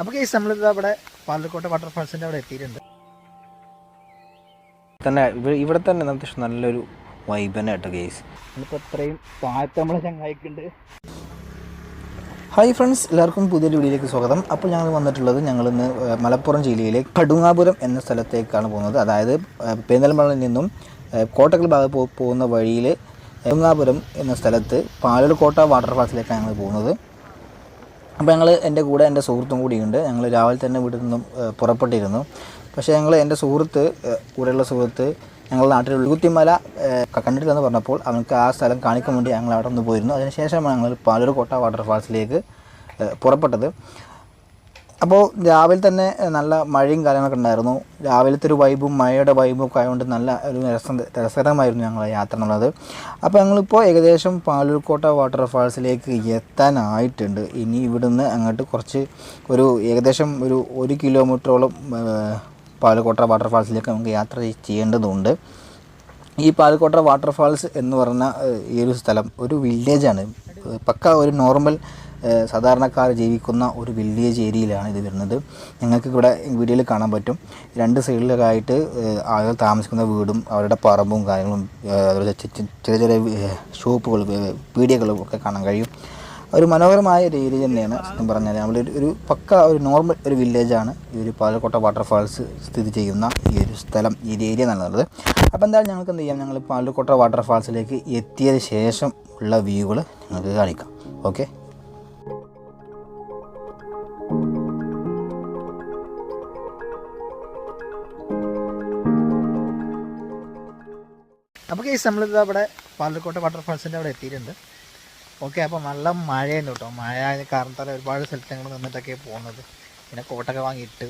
അപ്പോൾ കേസ് നമ്മളിത് അവിടെ പാലക്കോട്ടെ വാട്ടർഫാൾസിന്റെ അവിടെ എത്തിയിട്ടുണ്ട്. തന്നെ ഇവ- ഇവിടെ തന്നെ നമുക്ക് നല്ലൊരു വൈബന കേട്ടോ കേസ് നമ്മളിപ്പോൾ അത്രയും താഴത്ത് നമ്മളെ ചങ്ങായിക്കുണ്ട്. ഹായ് ഫ്രണ്ട്സ് എല്ലാവർക്കും പുതിയൊരു വീഡിയോയിലേക്ക് സ്വാഗതം. അപ്പോൾ ഞങ്ങൾ വന്നിട്ടുള്ളത് ഞങ്ങൾ ഇന്ന് മലപ്പുറം ജില്ലയിലെ കടുങ്ങാപുരം എന്ന സ്ഥലത്തേക്കാണ് പോകുന്നത്. അതായത് പെരിന്തൽമണ്ണയിൽ നിന്നും കോട്ടക്കൽ ഭാഗത്ത് പോകുന്ന വഴിയിൽ കടുങ്ങാപുരം എന്ന സ്ഥലത്ത് പാലൂർക്കോട്ട വാട്ടർഫാൾസിലേക്കാണ് ഞങ്ങൾ പോകുന്നത്. അപ്പോൾ ഞങ്ങൾ എന്റെ കൂടെ എന്റെ സുഹൃത്തും കൂടിയുണ്ട്. ഞങ്ങൾ രാവിലെ തന്നെ വീട്ടിൽ നിന്നും പുറപ്പെട്ടിരുന്നു. പക്ഷേ ഞങ്ങൾ എന്റെ സുഹൃത്ത് കൂടെയുള്ള സുഹൃത്ത് ഞങ്ങൾ നാട്ടിലുള്ള കുത്തിമല കണ്ടിട്ടില്ലെന്ന് പറഞ്ഞപ്പോൾ അവനക്ക് ആ സ്ഥലം കാണിക്കാൻ വേണ്ടി ഞങ്ങൾ അവിടെ നിന്ന് പോയിരുന്നു. അതിനുശേഷമാണ് ഞങ്ങൾ പാലൂർക്കോട്ട വാട്ടർഫാൾസിലേക്ക് ഏഹ്, പുറപ്പെട്ടത്. അപ്പോൾ രാവിലെ തന്നെ നല്ല മഴയും കാര്യങ്ങളൊക്കെ ഉണ്ടായിരുന്നു. രാവിലത്തെ ഒരു വൈബും മഴയുടെ വൈബും ഒക്കെ ആയതുകൊണ്ട് നല്ല ഒരു രസം രസകരമായിരുന്നു ഞങ്ങളുടെ യാത്ര എന്നുള്ളത്. അപ്പോൾ ഞങ്ങളിപ്പോൾ ഏകദേശം പാലൂർക്കോട്ട വാട്ടർഫാൾസിലേക്ക് എത്താനായിട്ടുണ്ട്. ഇനി ഇവിടുന്ന് അങ്ങോട്ട് കുറച്ച് ഒരു ഏകദേശം ഒരു ഒരു കിലോമീറ്ററോളം പാലക്കോട്ട വാട്ടർഫാൾസിലേക്ക് നമുക്ക് യാത്ര ചെയ്യേണ്ടതുണ്ട്. ഈ പാലക്കോട്ട വാട്ടർഫാൾസ് എന്ന് പറഞ്ഞ ഈ ഒരു സ്ഥലം ഒരു വില്ലേജാണ് പക്ക ഒരു നോർമൽ സാധാരണക്കാർ ജീവിക്കുന്ന ഒരു വില്ലേജ് ഏരിയയിലാണ് ഇത് വരുന്നത്. ഞങ്ങൾക്ക് ഇവിടെ വീഡിയോയിൽ കാണാൻ പറ്റും. രണ്ട് സൈഡിലൊക്കെ ആയിട്ട് ആളുകൾ താമസിക്കുന്ന വീടും അവരുടെ പറമ്പും കാര്യങ്ങളും അതുപോലെ ചെറിയ ചെറിയ ഷോപ്പുകൾ വീഡിയോകളും ഒക്കെ കാണാൻ കഴിയും. ഒരു മനോഹരമായ ഒരു ഏരിയ തന്നെയാണ് സത്യം പറഞ്ഞാൽ നമ്മൾ ഒരു പക്ക ഒരു നോർമൽ ഒരു വില്ലേജാണ്. ഈ ഒരു പാലക്കോട്ട വാട്ടർഫാൾസ് സ്ഥിതി ചെയ്യുന്ന ഈ ഒരു സ്ഥലം ഈ ഒരു ഏരിയ എന്നുള്ളത് അപ്പോൾ എന്തായാലും ഞങ്ങൾക്ക് എന്ത് ചെയ്യാം? ഞങ്ങൾ പാലക്കോട്ട വാട്ടർഫാൾസിലേക്ക് എത്തിയതിന് ശേഷം ഉള്ള വ്യൂകൾ ഞങ്ങൾക്ക് കാണിക്കാം. ഓക്കെ? കേസ് നമ്മളിത് അവിടെ പാലക്കോട്ടെ വാട്ടർഫാൾസിന്റെ അവിടെ എത്തിയിട്ടുണ്ട്. ഓക്കെ അപ്പോൾ നല്ല മഴയുണ്ട് കേട്ടോ മഴ കാരണത്താൽ ഒരുപാട് സ്ഥലത്ത് ഞങ്ങൾ നിന്നിട്ടൊക്കെ പോകുന്നത്. പിന്നെ കോട്ടൊക്കെ വാങ്ങിയിട്ട്.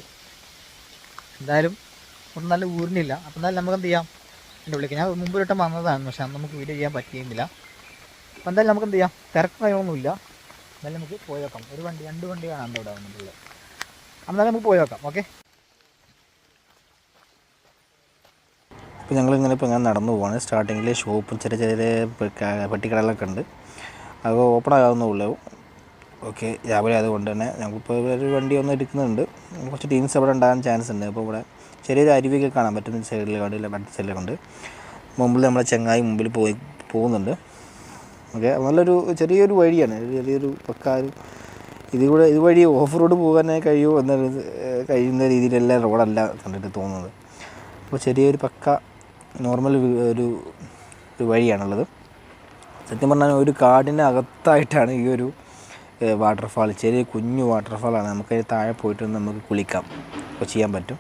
എന്തായാലും ഒന്നും നല്ല ഊരിനില്ല അപ്പോൾ എന്തായാലും നമുക്ക് എന്ത് ചെയ്യാം? എന്റെ വിളിക്കാം ഞാൻ മുമ്പ് വട്ടം വന്നതാണ് പക്ഷേ അന്ന് നമുക്ക് വീഡിയോ ചെയ്യാൻ പറ്റിയിരുന്നില്ല. അപ്പോൾ എന്തായാലും നമുക്ക് എന്ത് ചെയ്യാം? തിരക്ക് കാര്യങ്ങളൊന്നുമില്ല. എന്തായാലും നമുക്ക് പോയി നോക്കാം. ഒരു വണ്ടി രണ്ട് വണ്ടി അവിടെ വന്നിട്ടുള്ളത്? അപ്പം എന്തായാലും നമുക്ക് പോയി നോക്കാം. ഓക്കെ ഇപ്പോൾ ഞങ്ങളിങ്ങനെ ഇപ്പോൾ ഇങ്ങനെ നടന്നു പോവാണ്. സ്റ്റാർട്ടിങ്ങിൽ ഷോപ്പും ചെറിയ ചെറിയ പെട്ടിക്കടകളൊക്കെ ഉണ്ട്. അത് ഓപ്പൺ ആകാവുന്നുള്ളൂ ഓക്കെ രാവിലെ ആയതുകൊണ്ട് തന്നെ ഞങ്ങളിപ്പോൾ ഒരു വണ്ടി ഒന്ന് എടുക്കുന്നുണ്ട്. കുറച്ച് ടീംസ് അവിടെ ഉണ്ടാകാൻ ചാൻസ് ഉണ്ട്. അപ്പോൾ ഇവിടെ ചെറിയൊരു അരുവിയൊക്കെ കാണാൻ പറ്റുന്ന സൈഡിൽ കണ്ടില്ല മറ്റു സൈഡിലുണ്ട് മുമ്പിൽ നമ്മളെ ചങ്ങായി മുമ്പിൽ പോയി പോകുന്നുണ്ട്. ഓക്കെ നല്ലൊരു ചെറിയൊരു വഴിയാണ്. ചെറിയൊരു പക്കാ ഒരു ഇതിലൂടെ ഇതുവഴി ഓഫ് റോഡ് പോകാനേ കഴിയുമോ എന്ന കഴിയുന്ന രീതിയിലല്ല റോഡല്ല കണ്ടിട്ട് തോന്നുന്നത്. അപ്പോൾ ചെറിയൊരു പക്ക നോർമൽ ഒരു ഒരു വഴിയാണുള്ളത്. സത്യം പറഞ്ഞാൽ ഒരു കാടിന്റെ അകത്തായിട്ടാണ് ഈ ഒരു വാട്ടർഫാൾ ചെറിയ കുഞ്ഞു വാട്ടർഫാളാണ്. നമുക്ക് താഴെ പോയിട്ട് നമുക്ക് കുളിക്കാം. അപ്പോൾ ചെയ്യാൻ പറ്റും.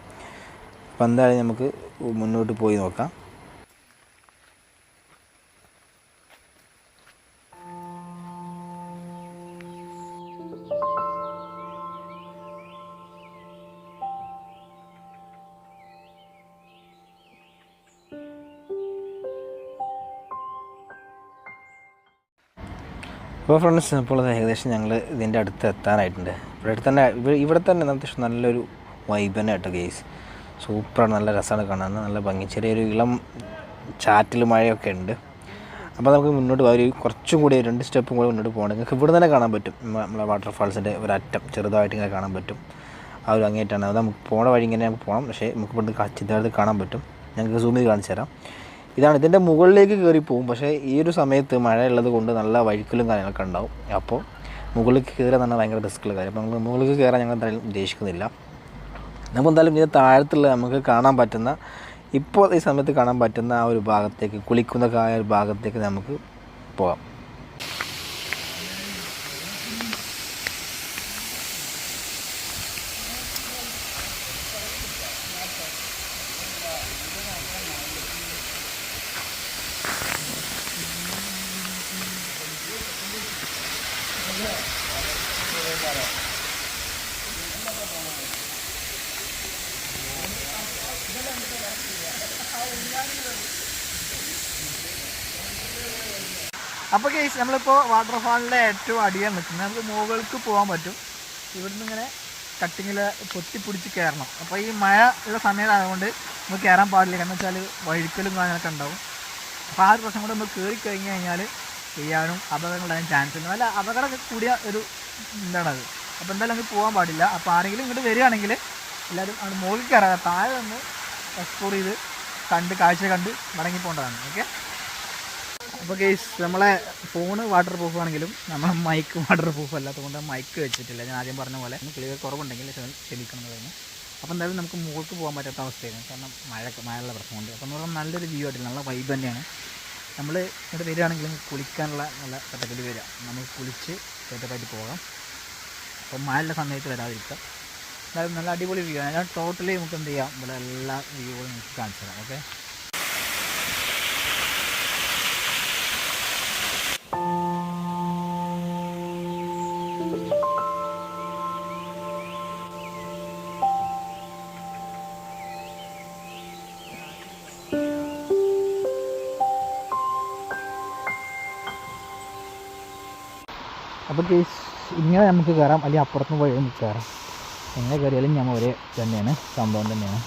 അപ്പോൾ എന്തായാലും നമുക്ക് മുന്നോട്ട് പോയി നോക്കാം. അപ്പോൾ ഫ്രണ്ട്സ് അപ്പോൾ ഏകദേശം ഞങ്ങൾ ഇതിന്റെ അടുത്ത് എത്താനായിട്ടുണ്ട്. ഇവിടെ തന്നെ ഇവിടെ തന്നെ നമുക്ക് നല്ലൊരു വൈബ് തന്നെ കേട്ടോ ഗെയ്സ് സൂപ്പറാണ് നല്ല രസമാണ് കാണാൻ. നല്ല ഭംഗി. ചെറിയൊരു ഇളം ചാറ്റിൽ മഴയൊക്കെ ഉണ്ട്. അപ്പോൾ നമുക്ക് മുന്നോട്ട് ഒരു കുറച്ചും കൂടി രണ്ട് സ്റ്റെപ്പും കൂടി മുന്നോട്ട് പോകണം നിങ്ങൾക്ക് ഇവിടെ തന്നെ കാണാൻ പറ്റും. നമ്മ- നമ്മളെ വാട്ടർഫാൾസിന്റെ ഒരു അറ്റം ചെറുതായിട്ട് ഇങ്ങനെ കാണാൻ പറ്റും. ആ ഒരു അങ്ങേറ്റാണ് അത് നമുക്ക് പോണ വഴി ഇങ്ങനെ നമുക്ക് പോകണം പക്ഷേ നമുക്ക് ഇവിടുന്ന് കാ- കാണാൻ പറ്റും. ഞങ്ങൾക്ക് സൂമിൽ കാണിച്ചു തരാം. ഇതാണ് ഇതിന്റെ മുകളിലേക്ക് കയറി പോകും പക്ഷേ ഈ ഒരു സമയത്ത് മഴ ഉള്ളത് കൊണ്ട് നല്ല വഴുക്കലും കാര്യങ്ങളൊക്കെ ഉണ്ടാവും. അപ്പോൾ മുകളിലേക്ക് കയറാൻ തന്നെ ഭയങ്കര റിസ്ക്കുള്ള കാര്യം. അപ്പോൾ നമ്മൾ മുകളിലേക്ക് കയറാൻ ഞങ്ങൾ എന്തായാലും ഉദ്ദേശിക്കുന്നില്ല. നമുക്ക് എന്തായാലും ഇതിന്റെ താഴത്തുള്ള നമുക്ക് കാണാൻ പറ്റുന്ന ഇപ്പോൾ ഈ സമയത്ത് കാണാൻ പറ്റുന്ന ആ ഒരു ഭാഗത്തേക്ക് കുളിക്കുന്ന ആ ഒരു ഭാഗത്തേക്ക് നമുക്ക് പോകാം. അപ്പോൾ കേസ് നമ്മളിപ്പോൾ വാട്ടർഫാളിന്റെ ഏറ്റവും അടിയാണ് നിൽക്കുന്നത്. നമുക്ക് മുകൾക്ക് പോകാൻ പറ്റും. ഇവിടുന്ന് ഇങ്ങനെ കട്ടിങ്ങിൽ പൊത്തിപ്പിടിച്ച് കയറണം അപ്പോൾ ഈ മഴ ഉള്ള സമയത്തായതുകൊണ്ട് നമുക്ക് കയറാൻ പാടില്ല. കാരണം വെച്ചാൽ വഴുക്കലും കാര്യങ്ങളൊക്കെ ഉണ്ടാവും. അപ്പോൾ ആ ഒരു പ്രശ്നം കൂടെ നമ്മൾ കയറി കഴിഞ്ഞ് കഴിഞ്ഞാൽ ചെയ്യാനും അപകടങ്ങളുണ്ടാകാൻ ചാൻസ് ഉണ്ട് അല്ല അപകടം കൂടിയ ഒരു എന്താണത് അപ്പോൾ എന്തായാലും അങ്ങ് പോകാൻ പാടില്ല. അപ്പോൾ ആരെങ്കിലും ഇങ്ങോട്ട് വരികയാണെങ്കിൽ എല്ലാവരും അവിടെ മുകളിൽ കയറാതെ താഴെ നിന്ന് എക്സ്പ്ലോർ ചെയ്ത് കണ്ട് കാഴ്ച കണ്ട് മടങ്ങി പോകേണ്ടതാണ് ഓക്കെ അപ്പോൾ കേസ് നമ്മളെ ഫോണ് വാട്ടർ പ്രൂഫ് ആണെങ്കിലും നമ്മളെ മൈക്ക് വാട്ടർ പ്രൂഫ് അല്ലാത്തതുകൊണ്ട് മൈക്ക് വെച്ചിട്ടില്ല. ഞാൻ ആദ്യം പറഞ്ഞ പോലെ ക്ലിയർ കുറവുണ്ടെങ്കിൽ ക്ഷമ- ക്ഷമിക്കണം എന്ന് പറഞ്ഞു അപ്പോൾ എന്തായാലും നമുക്ക് മുകൾക്ക് പോകാൻ പറ്റാത്ത അവസ്ഥയായിരുന്നു. കാരണം മഴ മഴയുള്ള പ്രശ്നമുണ്ട്. അപ്പോൾ എന്ന് പറഞ്ഞാൽ നല്ലൊരു വ്യൂ ആയിട്ടില്ല. നല്ല വൈബ് തന്നെയാണ്. നമ്മൾ ഇവിടെ വരികയാണെങ്കിലും കുളിക്കാനുള്ള നല്ല പറ്റത്തിൽ വരിക. നമുക്ക് കുളിച്ച് സെറ്റപ്പായിട്ട് പോകാം. അപ്പോൾ മഴയുള്ള സമയത്ത് വരാതിരിക്കുക എന്തായാലും നല്ല അടിപൊളി വ്യൂ ആണ്. ഞാൻ ടോട്ടലി നമുക്ക് എന്ത് ചെയ്യാം? ഇവിടെ എല്ലാ വ്യൂകളും നമുക്ക് കാണിച്ചു തരാം ഓക്കെ അപ്പോൾ ഇങ്ങനെ നമുക്ക് കയറാം അല്ലെങ്കിൽ അപ്പുറത്തുനിന്ന് വഴി നമുക്ക് കയറാം എങ്ങനെ കയറിയാലും നമ്മൾ ഒരേ തന്നെയാണ്. സംഭവം തന്നെയാണ്.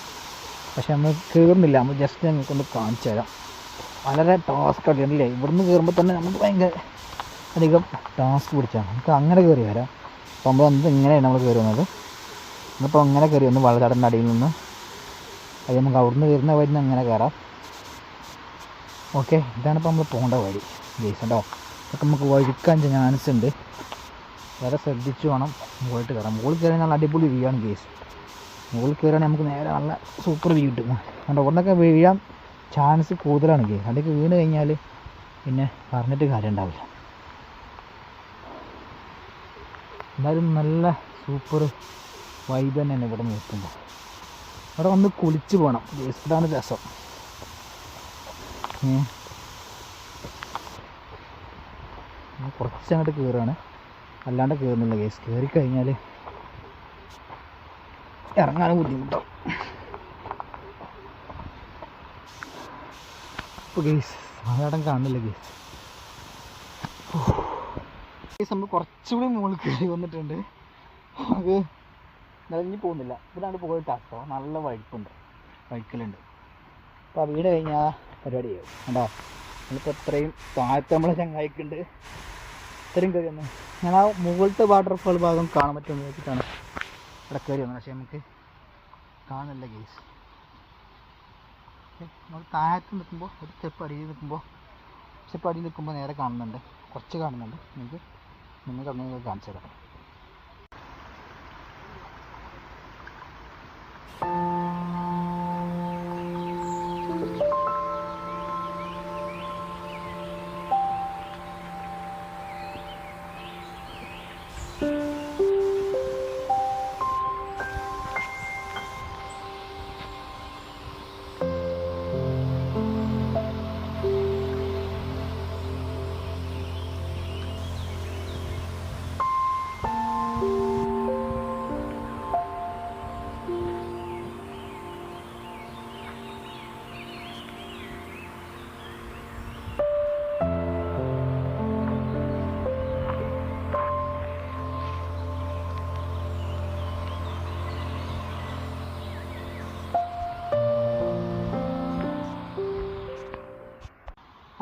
പക്ഷെ നമ്മൾ കയറുന്നില്ല നമ്മൾ ജസ്റ്റ് ഞങ്ങൾക്കൊന്ന് കാണിച്ചു തരാം. വളരെ ടാസ്ക് അല്ലേ ഇവിടുന്ന് കയറുമ്പോൾ തന്നെ നമുക്ക് ഭയങ്കര അധികം ടാസ്ക് പിടിച്ചാണ്. നമുക്ക് അങ്ങനെ കയറി വരാം. സംഭവം എന്ത് ഇങ്ങനെയാണ് നമ്മൾ കയറുന്നത് ഇന്നിപ്പോൾ അങ്ങനെ കയറി വന്ന് വളച്ചാടന്റെ അടിയിൽ നിന്ന് അത് നമുക്ക് അവിടുന്ന് കയറുന്ന വഴി അങ്ങനെ കയറാം. ഓക്കെ ഇതാണ് ഇപ്പോൾ നമ്മൾ പോകേണ്ട വഴി. ജയിസ് കേട്ടോ അപ്പം നമുക്ക് വഴിക്കാൻ ചാൻസ് ഉണ്ട്. വളരെ ശ്രദ്ധിച്ച് വേണം മുകളിലോട്ട് കയറാം മുകളിൽ കയറി നല്ല അടിപൊളി വ്യൂ ആണ് കേസ് മുകളിൽ കയറുകയാണെങ്കിൽ നമുക്ക് നേരെ നല്ല സൂപ്പർ വ്യൂ കിട്ടും. കണ്ടോ ഒന്നൊക്കെ വീഴാൻ ചാൻസ് കൂടുതലാണ് കേസ് അതൊക്കെ വീണ് കഴിഞ്ഞാൽ പിന്നെ പറഞ്ഞിട്ട് കാര്യം ഉണ്ടാവില്ല എന്തായാലും നല്ല സൂപ്പർ വൈബ് തന്നെയാണ് ഇവിടെ നിൽക്കുമ്പോൾ അവിടെ ഒന്ന് കുളിച്ച് പോകണം ഇതാണ് രസം. കുറച്ച് അങ്ങോട്ട് കയറുകയാണ്. അല്ലാണ്ട് കയറുന്നില്ല കേസ് കയറി കഴിഞ്ഞാൽ ഇറങ്ങാനും ബുദ്ധിമുട്ടാവും ഇപ്പോൾ കേസ് സാധാരണ കാണുന്നില്ല കേസ് കേസ് നമ്മൾ കുറച്ചുകൂടി മുകളിൽ കയറി വന്നിട്ടുണ്ട്. അത് നിറഞ്ഞു പോകുന്നില്ല. ഇതാണ് പോയിട്ട്. ആക്കോ നല്ല വഴുപ്പുണ്ട്. വഴുക്കലുണ്ട്. അപ്പോൾ ആ വീട് കഴിഞ്ഞാൽ പരിപാടിയാവും കണ്ടോ? നമ്മളിപ്പോൾ അത്രയും താഴത്തെ നമ്മളെ ചങ്ങായിക്കുണ്ട് ഇത്രയും കയറി വന്നു. ഞാൻ ആ മുകളിലത്തെ വാട്ടർഫാൾ ഭാഗം കാണാൻ പറ്റുമെന്ന് വെച്ചിട്ടാണ് ഇവിടെ കയറി വന്നത്. പക്ഷേ നമുക്ക് കാണുന്നില്ല ഗേസ് നമ്മൾ താഴത്ത് നിൽക്കുമ്പോൾ ഒരു സ്റ്റെപ്പ് അടിയിൽ നിൽക്കുമ്പോൾ സ്റ്റെപ്പ് അടിയിൽ നിൽക്കുമ്പോൾ നേരെ കാണുന്നുണ്ട്. കുറച്ച് കാണുന്നുണ്ട്. നിങ്ങൾക്ക് നിങ്ങൾക്ക് അങ്ങനെ കാണിച്ചു തരാം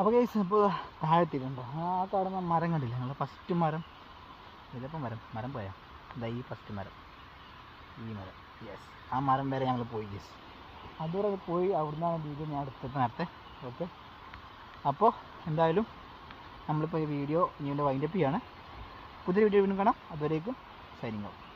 അപ്പോൾ കേസ് ഇപ്പോൾ താഴെത്തിയിട്ടുണ്ട്. ആ കാണുന്ന മരം കണ്ടില്ല? ഞങ്ങൾ ഫസ്റ്റ് മരം. ഇതിപ്പോൾ മരം മരം പോയാ. ഇതാ ഈ ഫസ്റ്റ് മരം. ഈ മരം. യെസ് ആ മരം വരെ ഞങ്ങൾ പോയി യെസ് അതുവരെ പോയി അവിടുന്നാണ് വീഡിയോ ഞാൻ എടുത്തത് നേരത്തെ. ഓക്കെ അപ്പോൾ എന്തായാലും നമ്മളിപ്പോൾ ഈ വീഡിയോ ഇനി വൈൻഡപ്പ് ചെയ്യാണ്. പുതിയ വീഡിയോ വീണ്ടും കാണാം. അതുവരേക്കും സൈനിങ് ഔട്ട്